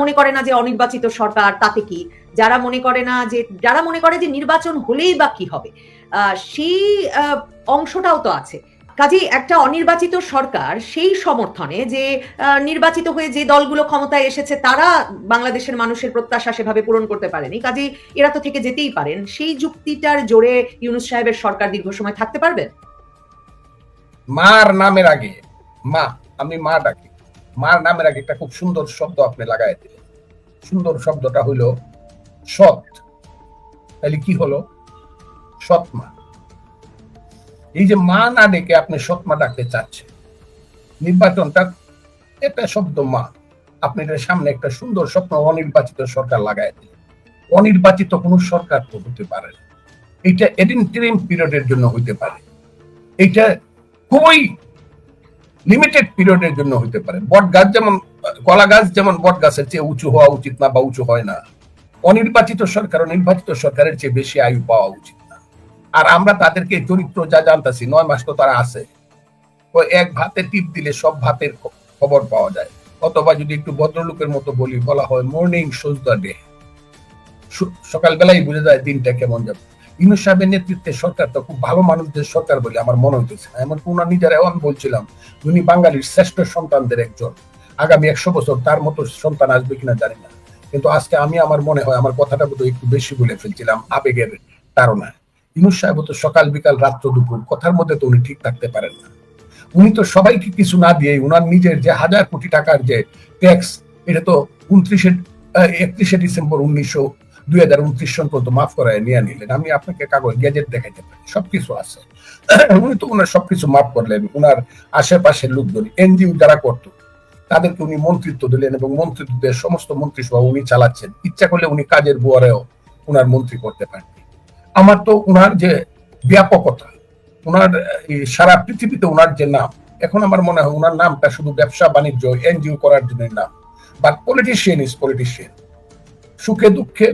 মনে করে না যে অনির্বাচিত সরকার, তাতে কি? যারা মনে করে না যে, যারা মনে করে যে নির্বাচন হলেই বা কি হবে সেই অংশটাও তো আছে। কাজেই একটা অনির্বাচিত সরকার সেই সমর্থনে যে নির্বাচিত হয়ে যে দলগুলো ক্ষমতায় এসেছে, তারা বাংলাদেশের মানুষের প্রত্যাশা সেভাবে পূরণ করতে পারেনি। কাজেই এরা তো থেকে যেতেই পারেন। সেই যুক্তিটার জোরে ইউনুস সাহেবের সরকার দীর্ঘ সময় থাকতে পারবে মার নামের আগে, মা, আমি মা ডাকি। মার নামের আগে একটা খুব সুন্দর শব্দ আপনি লাগাই দিলেন। সুন্দর শব্দটা হইল সৎ। তাহলে কি হলো? সৎ মা। এই যে মা না ডেকে আপনি সৎ মা ডাকতে চাচ্ছেন, নির্বাচনটা একটা শব্দ মা। আপনি এটার সামনে একটা সুন্দর স্বপ্ন অনির্বাচিত সরকার লাগাই দিলেন। অনির্বাচিত কোন সরকার তো হতে পারে। এটা এডিনটিরিম পিরিয়ডের জন্য হইতে পারে। এটা খুবই লিমিটেড পিরিয়ডের জন্য হইতে পারে। বট গাছ যেমন, কলা গাছ যেমন বট গাছের চেয়ে উঁচু হওয়া উচিত না বা উঁচু হয় না, অনির্বাচিত সরকার ও নির্বাচিত সরকারের চেয়ে বেশি আয়ু পাওয়া উচিত না। আর আমরা তাদেরকে চরিত্র যা জানতাছি, নয় মাস তো তারা আছে, তো এক ভাতে টিপ দিলে সব ভাতের খবর পাওয়া যায়। অথবা যদি একটু ভদ্রলোকের মতো বলি, বলা হয় মর্নিং দ্য ডে সকালবেলাই বুঝে যায় দিনটা কেমন যাবে। ইউনুস সাহেবের নেতৃত্বে সরকার তো খুব ভালো মানুষদের সরকার বলে আমার মনে হইতেছে এমন কোন নিজের এমন বলছিলাম, উনি বাঙালির শ্রেষ্ঠ সন্তানদের একজন। আগামী একশো বছর তার মতো সন্তান আসবে কিনা জানি না। কিন্তু আজকে আমি আমার মনে হয় আমার কথাটা বোধহয় একটু বেশি বলে ফেলছিলাম আবেগের তাড়নায়। ইউনুস সাহেব তো সকাল বিকাল রাত্র দুপুর কথার মধ্যে তো উনি ঠিক থাকতে পারেন না। উনি তো সবাইকে কিছু না দিয়ে উনার নিজের যে হাজার কোটি টাকার যে ট্যাক্স এটা তো উনত্রিশে একত্রিশে ডিসেম্বর উনিশশো দুই হাজার উনত্রিশ সন পর্যন্ত মাফ নিয়ে নিলেন। আমি আপনাকে কাগজ দেখাইতে পারি, সবকিছু আছে। উনি তো উনার সবকিছু মাফ করলেন, উনার আশেপাশের লোকজন, এনজিও যারা করত, তাদেরকে উনি মন্ত্রিত্ব দিলেন এবং সমস্ত মন্ত্রিসভা উনি চালাচ্ছেন। ইচ্ছা করলে উনি কাজের বুয়ারেও উনার মন্ত্রী করতে পারেন আমার তো উনার যে ব্যাপকতা, উনার সারা পৃথিবীতে উনার যে নাম, এখন আমার মনে হয় উনার নামটা শুধু ব্যবসা, বাণিজ্য, এনজিও করার জন্য নাম বাট পলিটিশিয়ান ইজ পলিটিশিয়ান সুখে দুঃখে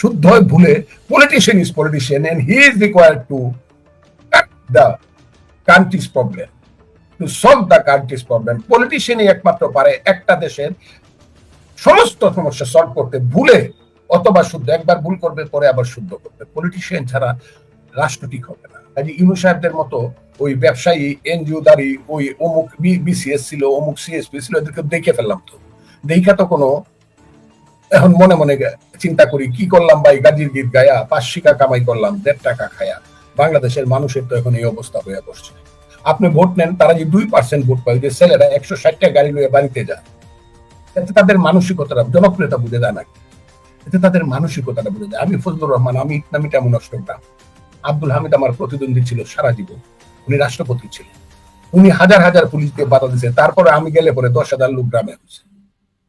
শুদ্ধ হয় ভুলে politician is politician and he is required to the country's problem to solve the country's problem পলিটিশিয়ানই একমাত্র পারে একটা দেশের সমস্ত সমস্যা সলভ করতে ভুলে অথবা শুদ্ধ, একবার ভুল করবে পরে আবার শুদ্ধ করবে। পলিটিশিয়ান ছাড়া রাষ্ট্র ঠিক হবে না। কাজে ইনু সাহেবদের মতো ওই ব্যবসায়ী এনজিও দারি ওই অমুক বিসিএস ছিল, অমুক সিএসপি ছিল, এদেরকে দেখে ফেললাম তো। দেখা তো কোনো এখন মনে মনে চিন্তা করি, কি করলাম ভাই? গাজির গীত গায়া, পাঁচ শিকা কামাই করলাম, দেড় টাকা খায়া। বাংলাদেশের মানুষের তো এখন এই অবস্থা হয়ে বসছে আপনি ভোট নেন, তারা যে দুই পার্সেন্ট ভোট পায় যে ছেলেরা একশো ষাটটা গাড়ি নিয়ে বাড়িতে যায়, এতে তাদের মানসিকতাটা জনপ্রিয়তা বুঝে যায় না। এতে তাদের মানসিকতাটা বুঝে যায় আমি ফজলুর রহমান, আমি ইটনামিটা এমন অষ্টগ্রাম আব্দুল হামিদ আমার প্রতিদ্বন্দ্বী ছিল সারা জীবন। উনি রাষ্ট্রপতি ছিলেন। উনি হাজার হাজার পুলিশ দিয়ে বাধা দিয়েছে। তারপরে আমি গেলে পরে দশ হাজার লোক গ্রামে হয়েছে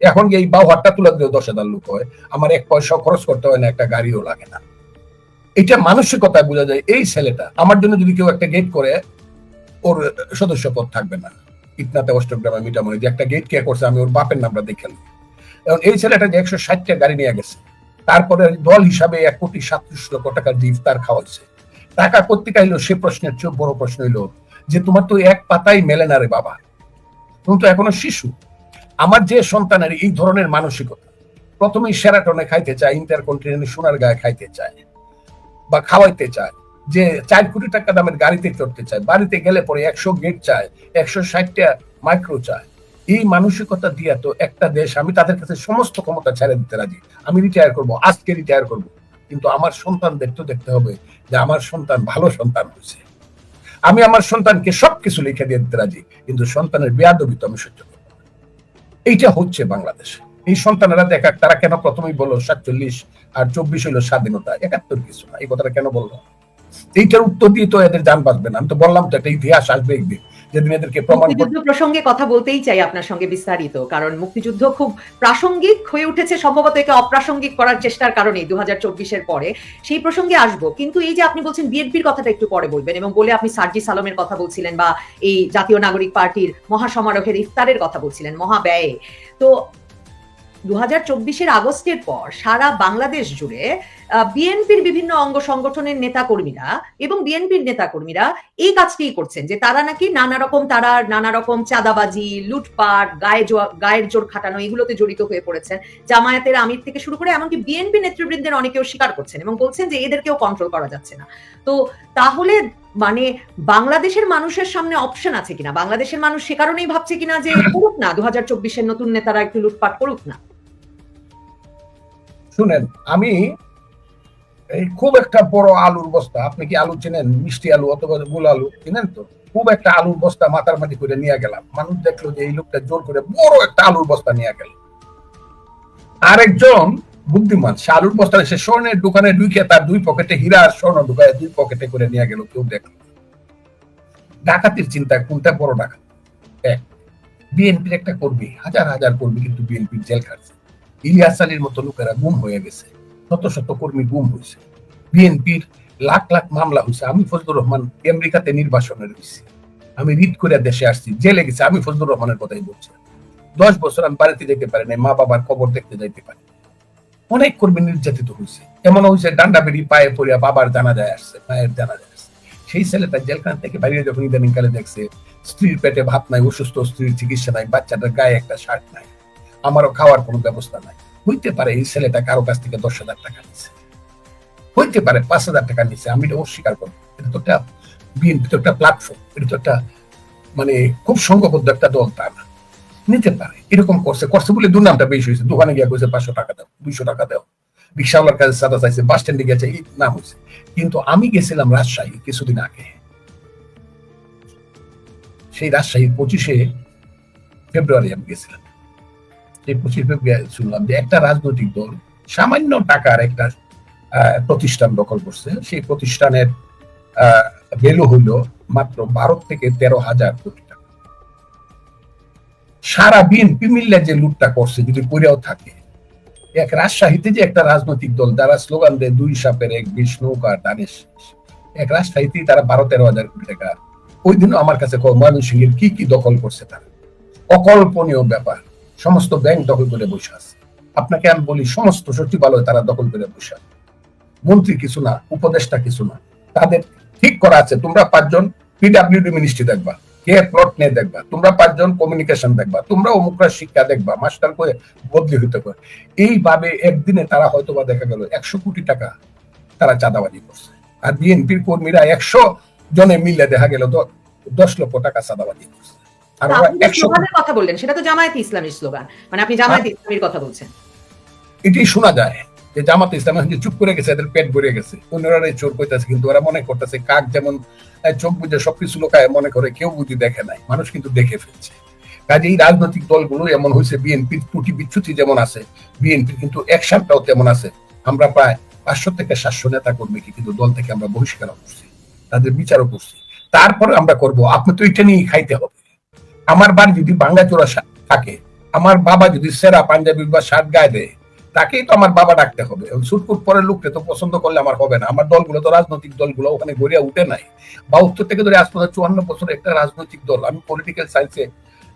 এখন এই বাউ হাটটা তুলে দিলেও দশ হাজার লোক হয়। আমার এক পয়সা খরচ করতে হয় না, একটা গাড়িও লাগে না। এটা মানসিকতায় বোঝা যায়, এই ছেলেটা, আমার জন্য যদি কেউ একটা গেট করে, ওর সদস্য পদ থাকবে না। ইটনাতে অষ্টগ্রামে মিটামনি যে একটা গেট কে করছে, আমি ওর বাপের নামটা দেখে নিই। এবং এই ছেলেটা যে একশো ষাটটা গাড়ি নিয়ে গেছে, তারপরে দল হিসাবে এক কোটি সাতত্রিশ লক্ষ টাকা দিয়ে ইফতার খাওয়াচ্ছে। টাকা করতে কাইলো সে প্রশ্নের চেয়ে বড় প্রশ্ন হইল যে, তোমার তো এক পাতাই মেলে না রে বাবা। তুমি তো এখনও শিশু। আমার যে সন্তানের এই ধরনের মানসিকতা, প্রথমেই সেরাটনে খাইতে চায় ইন্টারকন্টিনেন্টাল সোনার গায়ে খাইতে চায় বা খাওয়াইতে চায়, যে চার কোটি টাকা দামের গাড়িতে চড়তে চায়, বাড়িতে গেলে পরে একশো গেট চায়, একশো ষাটটা মাইক্রো চায়। এই মানসিকতা দিয়া তো একটা দেশ, আমি তাদের কাছে সমস্ত ক্ষমতা ছেড়ে দিতে রাজি। আমি রিটায়ার করব, আজকে রিটায়ার করব। কিন্তু আমার সন্তানদের তো দেখতে হবে যে আমার সন্তান ভালো সন্তান হয়েছে। আমি আমার সন্তানকে সবকিছু লিখে দিয়ে দিতে রাজি, কিন্তু সন্তানের বেয়াদবি তো আমি সহ্য। এইটা হচ্ছে বাংলাদেশ। এই সন্তানেরা দেখ তারা কেন প্রথমেই বলল সাতচল্লিশ আর চব্বিশ হইল স্বাধীনতা? একাত্তর কিছু না, এই কথাটা কেন বলল? এইটার উত্তর দিয়ে তো এদের যান বাঁচবে না। আমি তো বললাম তো একটা ইতিহাস আসবে একদিন। যেদিন এদেরকে প্রমাণ করতে প্রসঙ্গে কথা বলতেই চাই আপনার সঙ্গে বিস্তারিত কারণ মুক্তিযুদ্ধ খুব প্রাসঙ্গিক হয়ে উঠেছে সম্ভবত একে অপ্রাসঙ্গিক করার চেষ্টার কারণে দু হাজার চব্বিশের পরে। সেই প্রসঙ্গে আসব কিন্তু এই যে আপনি বলছেন বিএনপির কথাটা একটু পরে বলবেন এবং বলে আপনি সার্জি সালমের কথা বলছিলেন বা এই জাতীয় নাগরিক পার্টির মহাসমারোহের ইফতারের কথা বলছিলেন মহাব্যয়ে। তো দু হাজার চব্বিশের আগস্টের পর সারা বাংলাদেশ জুড়ে বিএনপির বিভিন্ন অঙ্গ সংগঠনের নেতাকর্মীরা এবং বিএনপির নেতাকর্মীরা এই কাজটিই করছেন যে তারা নাকি নানা রকম তারা নানা রকম চাঁদাবাজি, লুটপাট, গায়ে গায়ের জোর খাটানো এগুলোতে জড়িত হয়ে পড়েছেন। জামায়াতের আমির থেকে শুরু করে এমনকি বিএনপি নেতৃবৃন্দের অনেকেও স্বীকার করছেন এবং বলছেন যে এদেরকেও কন্ট্রোল করা যাচ্ছে না। তো তাহলে মানে বাংলাদেশের মানুষের সামনে অপশন আছে কিনা? বাংলাদেশের মানুষ সে কারণেই ভাবছে কিনা যে করুক না দু হাজার চব্বিশের নতুন নেতারা একটু লুটপাট করুক না? শুনেন, আমি এই খুব একটা বড় আলুর বস্তা। আপনি কি আলু চেনেন? মিষ্টি আলু অথবা গোল আলু? চিনেন তো? খুব একটা আলুর বস্তা মাথার মাটি করে নিয়ে গেলাম। মানুষ দেখল যে এই লোকটা জোর করে বড় একটা আলুর বস্তা নিয়ে গেল। আরেকজন বুদ্ধিমান, সে আলুর বস্তা সে স্বর্ণের দোকানে ঢুকে তার দুই পকেটে হীরা আর স্বর্ণ ঢুকায় দুই পকেটে করে নিয়ে গেল, কেউ দেখল ডাকাতির চিন্তা কোনটা বড় ডাকাত? এক, বিএনপির একটা কর্মী, হাজার হাজার কর্মী কিন্তু বিএনপির জেল খাটছে। ইলিয়াস আলীর মতো লোকেরা গুম হয়ে গেছে। শত শত কর্মী গুম হয়েছে বিএনপির লাখ লাখ মামলা হয়েছে আমি ফজলুর রহমান আমেরিকাতে নির্বাসনে রয়েছি আমি রিট করে দেশে আসছি। জেলে গেছে। আমি ফজলুর রহমানের কথাই বলছি। দশ বছর আমি বাড়িতে যেতে পারি না মা বাবার খবর দেখতে যাইতে পারি অনেক কর্মী নির্যাতিত হয়েছে এমন হয়েছে ডান্ডা বেরি পায়ে পড়িয়া বাবার জানা যায় আসছে, মায়ের জানা যায় আসছে। সেই ছেলেটা জেলখান থেকে বাইরে যখন ইদানিং কালে দেখছে, স্ত্রীর পেটে ভাত নাই, অসুস্থ, স্ত্রীর চিকিৎসা নাই, বাচ্চাটার গায়ে একটা শার্ট নাই। আমারও খাওয়ার কোনো ব্যবস্থা নাই। হইতে পারে এই ছেলেটা কারও কাছ থেকে দশ হাজার টাকা নিচ্ছে হইতে পারে পাঁচ হাজার টাকা নিচ্ছে আমি এটা অস্বীকার করব এটা তো একটা বিএনপি তো একটা প্ল্যাটফর্ম এটা তো একটা মানে খুব সংঘবদ্ধ একটা দল তা না। নিতে পারে, এরকম করছে করছে বলে দুর্নামটা বেশি হয়েছে। দোকানে গিয়ে কইছে, পাঁচশো টাকা দাও, দুইশো টাকা দাও। রিক্সাওয়ালার কাছে সাদা চাইছে, বাস স্ট্যান্ডে গেছে এই নাম হয়েছে কিন্তু আমি গেছিলাম রাজশাহী কিছুদিন আগে। সেই রাজশাহী পঁচিশে ফেব্রুয়ারি আমি গেছিলাম। পঁচিশ ফেব্রুয়ারি শুনলাম যে একটা রাজনৈতিক দল সামান্য টাকার একটা প্রতিষ্ঠান দখল করছে। সেই প্রতিষ্ঠানের ভ্যালু হইল মাত্র বারো থেকে তেরো হাজার কোটি টাকা। সারা বিএনপি মিল্লে যে লুটটা করছে, যদি করেও থাকে, এক রাজশাহীতে যে একটা রাজনৈতিক দল, যারা স্লোগান দেয়, দুই সাপের এক বিষ নৌকা দানেশ এক রাজশাহীতে তারা বারো তেরো হাজার কোটি টাকা। ওই দিনও আমার কাছে ময়মনসিংহের কি কি দখল করছে তারা? অকল্পনীয় ব্যাপার। সমস্ত ব্যাংক দখল করে বসে আছে। আপনাকে আমি বলি, সমস্ত সচিবালয় তারা দখল করে বসে আছে। মন্ত্রী কিছু না, উপদেষ্টা কিছু না। তাদের ঠিক করা আছে, তোমরা পাঁচজন পিডাব্লিউডি মিনিস্ট্রি দেখবা, কে প্লট নিয়ে দেখবা, তোমরা পাঁচজন কমিউনিকেশন দেখবা, তোমরা অমুকরা শিক্ষা দেখবা, মাস্টার করে বদলি হইতে করে এইভাবে একদিনে তারা হয়তো বা দেখা গেল একশো কোটি টাকা তারা চাঁদাবাজি করছে। আর বিএনপির কর্মীরা একশো জনে মিলে দেখা গেল দশ লক্ষ টাকা চাঁদাবাজি করছে। আর কথা বললেন সেটা তো জামায়াত ইসলামীর স্লোগান। মানে আপনি জামায়াত ইসলামীর কথা বলছেন। এটি শোনা যায় যে জামাত ইসলাম যে চুপ করে গেছে এদের পেট ভরে গেছে। অন্যরা চোর কইতাছে কিন্তু ওরা মনে করতেছে কাক যেমন চোখ বুঝে সবকিছু লোকায় মনে করে কেউ বুঝি দেখে নাই। মানুষ কিন্তু দেখে ফেলছে। কাজে এই রাজনৈতিক দলগুলো এমন হয়েছে বিএনপির ত্রুটি বিচ্যুতি যেমন আছে বিএনপি কিন্তু অ্যাকশনটাও তেমন আছে। আমরা প্রায় পাঁচশো থেকে সাতশো নেতা কর্মীকে কিন্তু দল থেকে আমরা বহিষ্কার করছি তাদের বিচারও করছি। তারপরে আমরা করব আপনি তো এটা নিয়ে খাইতে হবে। আমার বাড়ি যদি বাঙ্গা চোরা থাকে, আমার বাবা যদি সেরা পাঞ্জাবি বা শার্ট গায়ে দেয়, তাকেই তো আমার বাবা ডাকতে হবে। সুটকুট পরের লোককে তো পছন্দ করলে আমার হবে না। আমার দলগুলো তো রাজনৈতিক দলগুলো, ওখানে গড়িয়া উঠে নাই। বাহাত্তর থেকে ধরে পর্যন্ত চুয়ান্ন বছর একটা রাজনৈতিক দল, আমি পলিটিক্যাল সায়েন্সে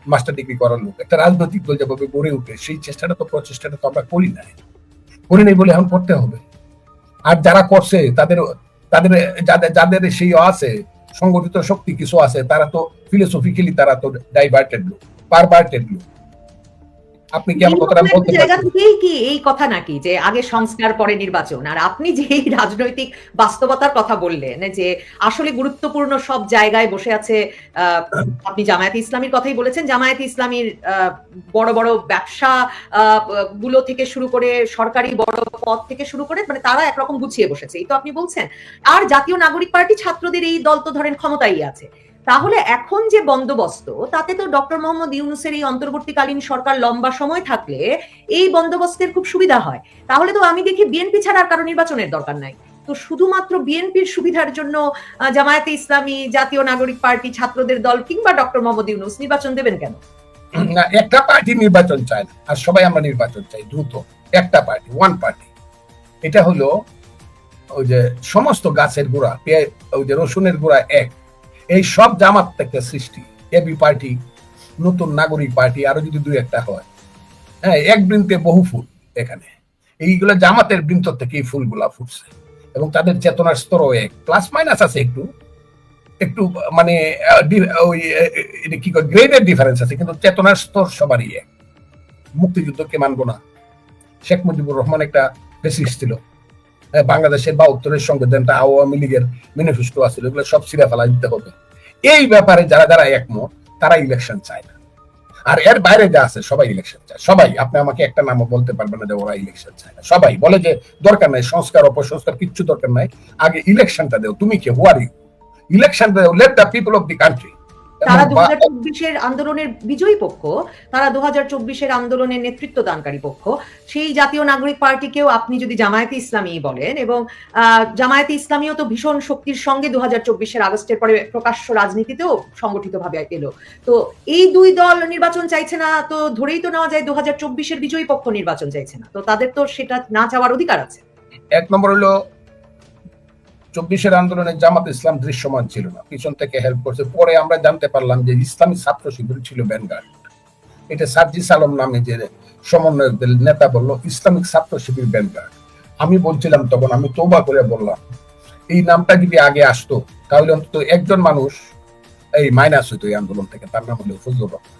মাস্টার ডিগ্রি করার লোক, একটা রাজনৈতিক দল যেভাবে গড়ে উঠে, সেই চেষ্টাটা তো, প্রচেষ্টাটা তো আমরা করি নাই। করি নাই বলে এখন করতে হবে। আর যারা করছে, তাদের তাদের, যাদের যাদের সেই আছে সংগঠিত শক্তি কিছু আছে তারা তো ফিলোসফিক্যালি তারা তো ডাইভার্টেড লোক পারভার্টেড লোক। আপনি কি আমার কথাটা বলতে জায়গা থেকেই কি এই কথা নাকি? যে আগে সংস্কার পরে নির্বাচন। আর আপনি যে রাজনৈতিক বাস্তবতার কথা বললেন যে আসলে গুরুত্বপূর্ণ সব জায়গায় বসে আছে আপনি জামায়াত ইসলামীর কথাই বলেছেন। জামায়াত ইসলামীর আহ, বড় বড় ব্যবসা আহ, গুলো থেকে শুরু করে সরকারি বড় পদ থেকে শুরু করে মানে তারা একরকম গুছিয়ে বসেছে। এই তো আপনি বলছেন। আর জাতীয় নাগরিক পার্টি ছাত্রদের এই দল তো ধরেন ক্ষমতাই আছে। তাহলে এখন যে বন্দোবস্ত, তাতে তো ডক্টর মোহাম্মদ ইউনুসের এই অন্তর্বর্তীকালীন সরকার লম্বা সময় থাকলে এই বন্দোবস্তের খুব সুবিধা হয়। তাহলে তো আমি দেখি বিএনপি ছাড়া আর কারও নির্বাচনের দরকার নাই। তো শুধুমাত্র বিএনপির সুবিধার জন্য জামায়াতে ইসলামী, জাতীয় নাগরিক পার্টি, ছাত্রদের দল কিংবা ডক্টর মোহাম্মদ ইউনুস নির্বাচন দেবেন কেন? একটা পার্টি নির্বাচন চায় না, আর সবাই আমরা নির্বাচন চাই, দ্রুত। একটা পার্টি ওয়ান পার্টি এটা হলো ওই যে সমস্ত গাছের গোড়া ওই যে রসুনের গোড়া এক। এই সব জামাত থেকে সৃষ্টি। এবি পার্টি, নতুন নাগরিক পার্টি, আরও যদি দুই একটা হয়। হ্যাঁ এক বৃন্তে বহু ফুল এখানে। এইগুলো জামাতের বৃন্ত থেকে ফুলগুলা ফুটছে। এবং তাদের চেতনার স্তরও এক। প্লাস মাইনাস আছে একটু। একটু মানে ওই কি গ্রেডের ডিফারেন্স আছে, কিন্তু চেতনার স্তর সবারই এক। মুক্তিযুদ্ধকে মানবো না। শেখ মুজিবুর রহমান একটা ফেসিস ছিল। বাংলাদেশের বা উত্তরের সংবিধানটা আওয়ামী লীগের ম্যানিফেস্টো আছে এগুলো সব ছিঁড়ে ফেলা দিতে হবে। এই ব্যাপারে যারা যারা একমত, তারা ইলেকশন চায় না। আর এর বাইরে যা আছে, সবাই ইলেকশন চায়। সবাই, আপনি আমাকে একটা নামও বলতে পারবেন না যে ওরা ইলেকশন চায় না। সবাই বলে যে দরকার নাই, সংস্কার, অপসংস্কার, কিচ্ছু দরকার নাই। আগে ইলেকশনটা দেও। তুমি কে? হোয়ার ইউ ইলেকশন দেও। Let the people of the country তারা দু হাজার চব্বিশের আন্দোলনের বিজয়ী পক্ষ তারা দু হাজার চব্বিশের আন্দোলনের নেতৃত্ব দানকারী পক্ষ। সেই জাতীয় নাগরিক পার্টিকেও আপনি যদি জামায়াতে ইসলামী বলেন এবং আহ, জামায়াতে ইসলামীও তো ভীষণ শক্তির সঙ্গে দু হাজার চব্বিশের আগস্টের পরে প্রকাশ্য রাজনীতিতেও সংগঠিতভাবে এলো। তো এই দুই দল নির্বাচন চাইছে না তো ধরেই তো নেওয়া যায় দু হাজার চব্বিশের বিজয়ী পক্ষ নির্বাচন চাইছে না। তো তাদের তো সেটা না চাওয়ার অধিকার আছে। এক নম্বর হলো চব্বিশের আন্দোলনে জামাত ইসলাম দৃশ্যমান ছিল না। পিছন থেকে হেল্প করছে। পরে আমরা জানতে পারলাম যে ইসলামী ছাত্র শিবির ছিল ব্যানগার্ড এটা সার্জিস আলম নামে যে সমন্বয়কদের নেতা বলল, ইসলামিক ছাত্র শিবির ব্যানগার্ড আমি বলছিলাম তখন, আমি তৌবা করে বললাম, এই নামটা যদি আগে আসতো, তাহলে অন্তত একজন মানুষ এই মাইনাস হইতো এই আন্দোলন থেকে। তার নাম হলো ফজলুর রহমান।